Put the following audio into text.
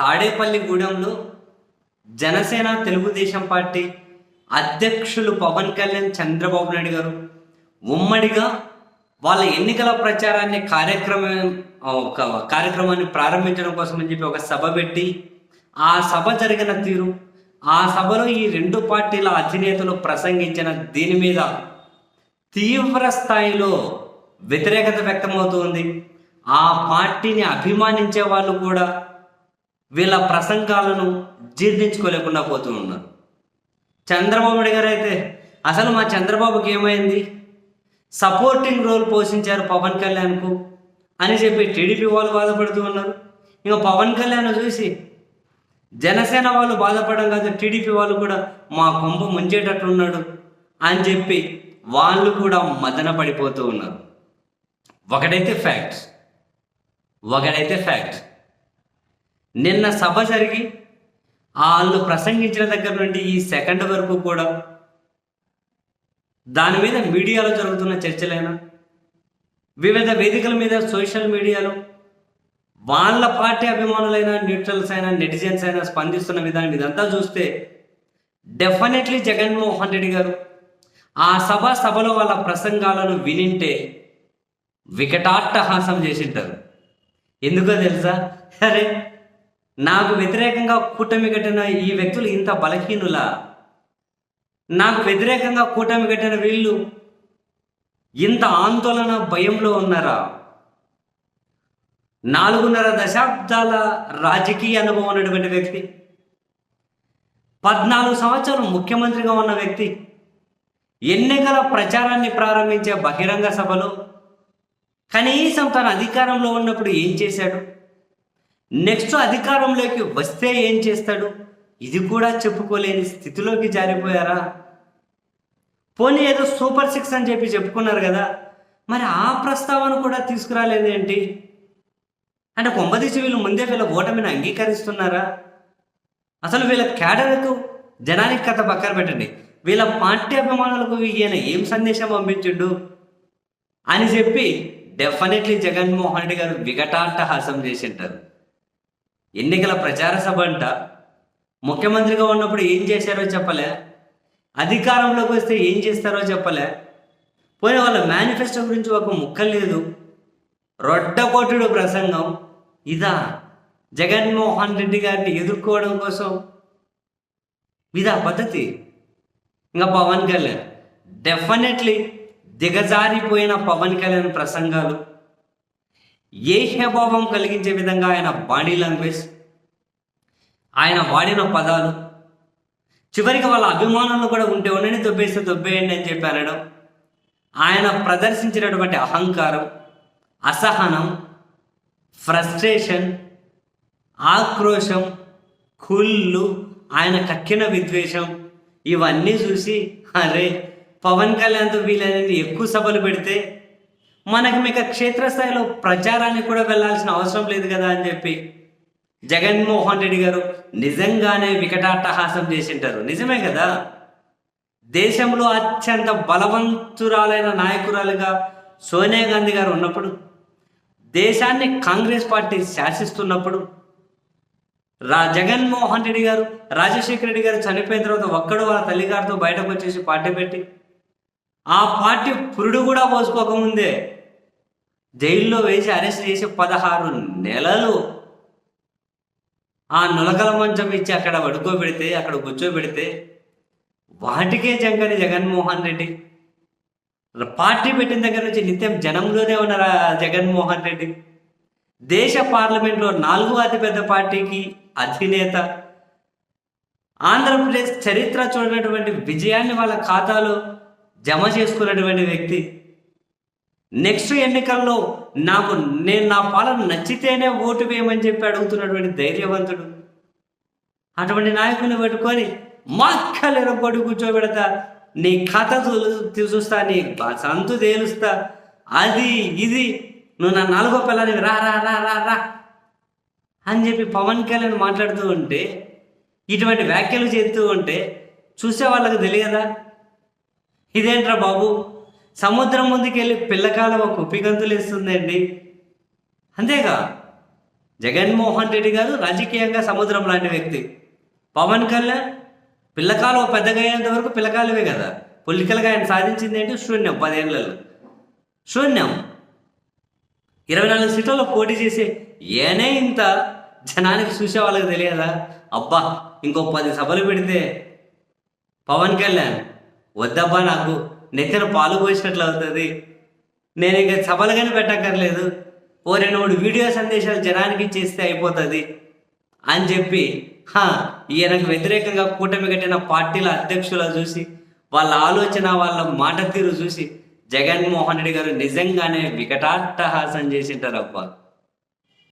తాడేపల్లిగూడెంలో Janasena Telugu Desam party అధ్యక్షులు పవన్ కళ్యాణ్ చంద్రబాబు నాయుడు గారు ఉమ్మడిగా వాళ్ళ ఎన్నికల ప్రచారాన్ని కార్యక్రమం ఒక కార్యక్రమాన్ని ప్రారంభించడం కోసం అని చెప్పి ఒక సభ పెట్టి ఆ సభ జరిగిన తీరు ఆ సభలో ఈ రెండు పార్టీల అధినేతలు ప్రసంగించిన దీని మీద తీవ్ర స్థాయిలో వ్యతిరేకత వ్యక్తమవుతుంది ఆ పార్టీని అభిమానించే వాళ్ళు కూడా వీళ్ళ ప్రసంగాలను జీర్ణించుకోలేకుండా పోతూ ఉన్నారు. చంద్రబాబు గారు అయితే అసలు మా చంద్రబాబుకి ఏమైంది? సపోర్టింగ్ రోల్ పోషించారు పవన్ కళ్యాణ్కు అని చెప్పి టీడీపీ వాళ్ళు బాధపడుతూ ఉన్నారు. ఇంకా పవన్ కళ్యాణ్ చూసి జనసేన వాళ్ళు బాధపడడం కాదు టీడీపీ వాళ్ళు కూడా మా కొంప ముంచేటట్లున్నాడు అని చెప్పి వాళ్ళు కూడా మదన పడిపోతూ ఉన్నారు. ఒకడైతే ఫ్యాక్ట్ ఒకడైతే ఫ్యాక్ట్ నిన్న సభ జరిగి వాళ్ళు ప్రసంగించిన దగ్గర నుండి ఈ సెకండ్ వరకు కూడా దాని మీద మీడియాలో జరుగుతున్న చర్చలైనా వివిధ వేదికల మీద సోషల్ మీడియాలో వాళ్ళ పార్టీ అభిమానులైన న్యూట్రల్స్ అయినా నెటిజన్స్ అయినా స్పందిస్తున్న విధానం ఇదంతా చూస్తే డెఫినెట్లీ జగన్మోహన్ రెడ్డి గారు ఆ సభ సభలో వాళ్ళ ప్రసంగాలను వినింటే వికటాట్టహాసం చేసింటారు. ఎందుకో తెలుసా? అరే నాకు వ్యతిరేకంగా కూటమి కట్టిన ఈ వ్యక్తులు ఇంత బలహీనులా? నాకు వ్యతిరేకంగా కూటమి కట్టిన వీళ్ళు ఇంత ఆందోళన భయంలో ఉన్నారా? నాలుగున్నర దశాబ్దాల రాజకీయ అనుభవం ఉన్నటువంటి వ్యక్తి పద్నాలుగు సంవత్సరాలు ముఖ్యమంత్రిగా ఉన్న వ్యక్తి ఎన్నికల ప్రచారాన్ని ప్రారంభించే బహిరంగ సభలో కనీసం తన అధికారంలో ఉన్నప్పుడు ఏం చేశాడు? నెక్స్ట్ అధికారంలోకి వస్తే ఏం చేస్తాడు? ఇది కూడా చెప్పుకోలేని స్థితిలోకి జారిపోయారా? పోనీ ఏదో సూపర్ సిక్స్ అని చెప్పి చెప్పుకున్నారు కదా మరి ఆ ప్రస్తావన కూడా తీసుకురాలేదేంటి అంటే కొంపదీసి వీళ్ళు ముందే వీళ్ళ ఓటమిని అంగీకరిస్తున్నారా? అసలు వీళ్ళ క్యాడర్కు జనానికి కథ పక్కన పెట్టండి. వీళ్ళ పార్టీ అభిమానులకు ఈయన ఏం సందేశం పంపించిండు? అని చెప్పి డెఫినెట్లీ జగన్మోహన్ రెడ్డి గారు వికటాట్టహాసం చేసింటారు. ఎన్నికల ప్రచార సభ అంట. ముఖ్యమంత్రిగా ఉన్నప్పుడు ఏం చేశారో చెప్పలే. అధికారంలోకి వస్తే ఏం చేస్తారో చెప్పలే. పోయిన వాళ్ళ మేనిఫెస్టో గురించి ఒక ముక్క లేదు. రొడ్డకోటుడు ప్రసంగం. ఇదా జగన్మోహన్ రెడ్డి గారిని ఎదుర్కోవడం కోసం. ఇదా పద్ధతి. ఇంకా పవన్ కళ్యాణ్. డెఫినెట్లీ దిగజారిపోయిన పవన్ కళ్యాణ్ ప్రసంగాలు. ఏ కలిగించే విధంగా ఆయన బాడీ లాంగ్వేజ్ ఆయన వాడిన పదాలు చివరికి వాళ్ళ అభిమానులు కూడా ఉంటే ఉండని దొబ్బేస్తే దొబ్బేయండి అని చెప్పి అనడం ఆయన ప్రదర్శించినటువంటి అహంకారం అసహనం ఫ్రస్ట్రేషన్ ఆక్రోశం కుళ్ళు ఆయన కక్కిన విద్వేషం ఇవన్నీ చూసి అరే పవన్ కళ్యాణ్తో వీలైనది ఎక్కువ సభలు పెడితే మనకి మీకు క్షేత్రస్థాయిలో ప్రచారానికి కూడా వెళ్ళాల్సిన అవసరం లేదు కదా అని చెప్పి జగన్మోహన్ రెడ్డి గారు నిజంగానే వికటాట్టహాసం చేసింటారు. నిజమే కదా? దేశంలో అత్యంత బలవంతురాలైన నాయకురాలుగా సోనియా గాంధీ గారు ఉన్నప్పుడు దేశాన్ని కాంగ్రెస్ పార్టీ శాసిస్తున్నప్పుడు రా జగన్మోహన్ రెడ్డి గారు రాజశేఖర రెడ్డి గారు చనిపోయిన తర్వాత ఒక్కడు వాళ్ళ తల్లిగారితో బయటకు వచ్చేసి పార్టీ పెట్టి ఆ పార్టీ పురుడు కూడా పోసుకోకముందే జైల్లో వేసి అరెస్ట్ చేసి పదహారు నెలలు. ఆ నులకల మంచం ఇచ్చి అక్కడ పడుకోబెడితే అక్కడ కూర్చోబెడితే వాటికే జంకని జగన్మోహన్ రెడ్డి. పార్టీ పెట్టిన దగ్గర నుంచి నిత్యం జనంలోనే ఉన్నారు జగన్మోహన్ రెడ్డి. దేశ పార్లమెంట్లో నాలుగో అతిపెద్ద పార్టీకి అధినేత. ఆంధ్రప్రదేశ్ చరిత్ర చూడనటువంటి విజయాన్ని వాళ్ళ ఖాతాలో జమ చేసుకున్నటువంటి వ్యక్తి. నెక్స్ట్ ఎన్నికల్లో నాకు నేను నా పాలన నచ్చితేనే ఓటు వేయమని చెప్పి అడుగుతున్నటువంటి ధైర్యవంతుడు. అటువంటి నాయకుని పెట్టుకొని మాక్కలేరు పడి కూర్చోబెడతా నీ కథ చూస్తా నీ సంతు తేలుస్తా అది ఇది నువ్వు నా నాలుగో పిల్లని రా రా రా రా రా అని చెప్పి పవన్ కళ్యాణ్ మాట్లాడుతూ ఉంటే ఇటువంటి వ్యాఖ్యలు చేస్తూ ఉంటే చూసే వాళ్ళకి తెలియదా? ఇదేంట్రా బాబు? సముద్రం ముందుకెళ్ళి పిల్లకాల ఒక కుప్పిగంతులు ఇస్తుందండి అంతేగా జగన్మోహన్ రెడ్డి గారు రాజకీయంగా సముద్రం లాంటి వ్యక్తి. పవన్ కళ్యాణ్ పిల్లకాలు పెద్దగా అయ్యేంత వరకు పిల్లకాలవే కదా. పొలిటికల్గా ఆయన సాధించింది ఏంటి శూన్యం పదేళ్ళలో శూన్యం. ఇరవై నాలుగు సీట్లలో పోటీ చేసి ఏనే ఇంత జనానికి చూసే వాళ్ళకి తెలియదా? అబ్బా ఇంకో పది సభలు పెడితే పవన్ కళ్యాణ్ వద్దబ్బా నాకు. నెత్తిన పాలు పోసినట్లు అవుతుంది. నేను ఇంకా సభలు కానీ పెట్టక్కర్లేదు. ఓ రెండు మూడు వీడియో సందేశాలు జనానికి చేస్తే అయిపోతుంది. అని చెప్పి హా, ఈయనకు వ్యతిరేకంగా కూటమి కట్టిన పార్టీల అధ్యక్షుల చూసి వాళ్ళ ఆలోచన వాళ్ళ మాట తీరు చూసి జగన్మోహన్ రెడ్డి గారు నిజంగానే వికటాట్టహాసం చేసింటారు అబ్బా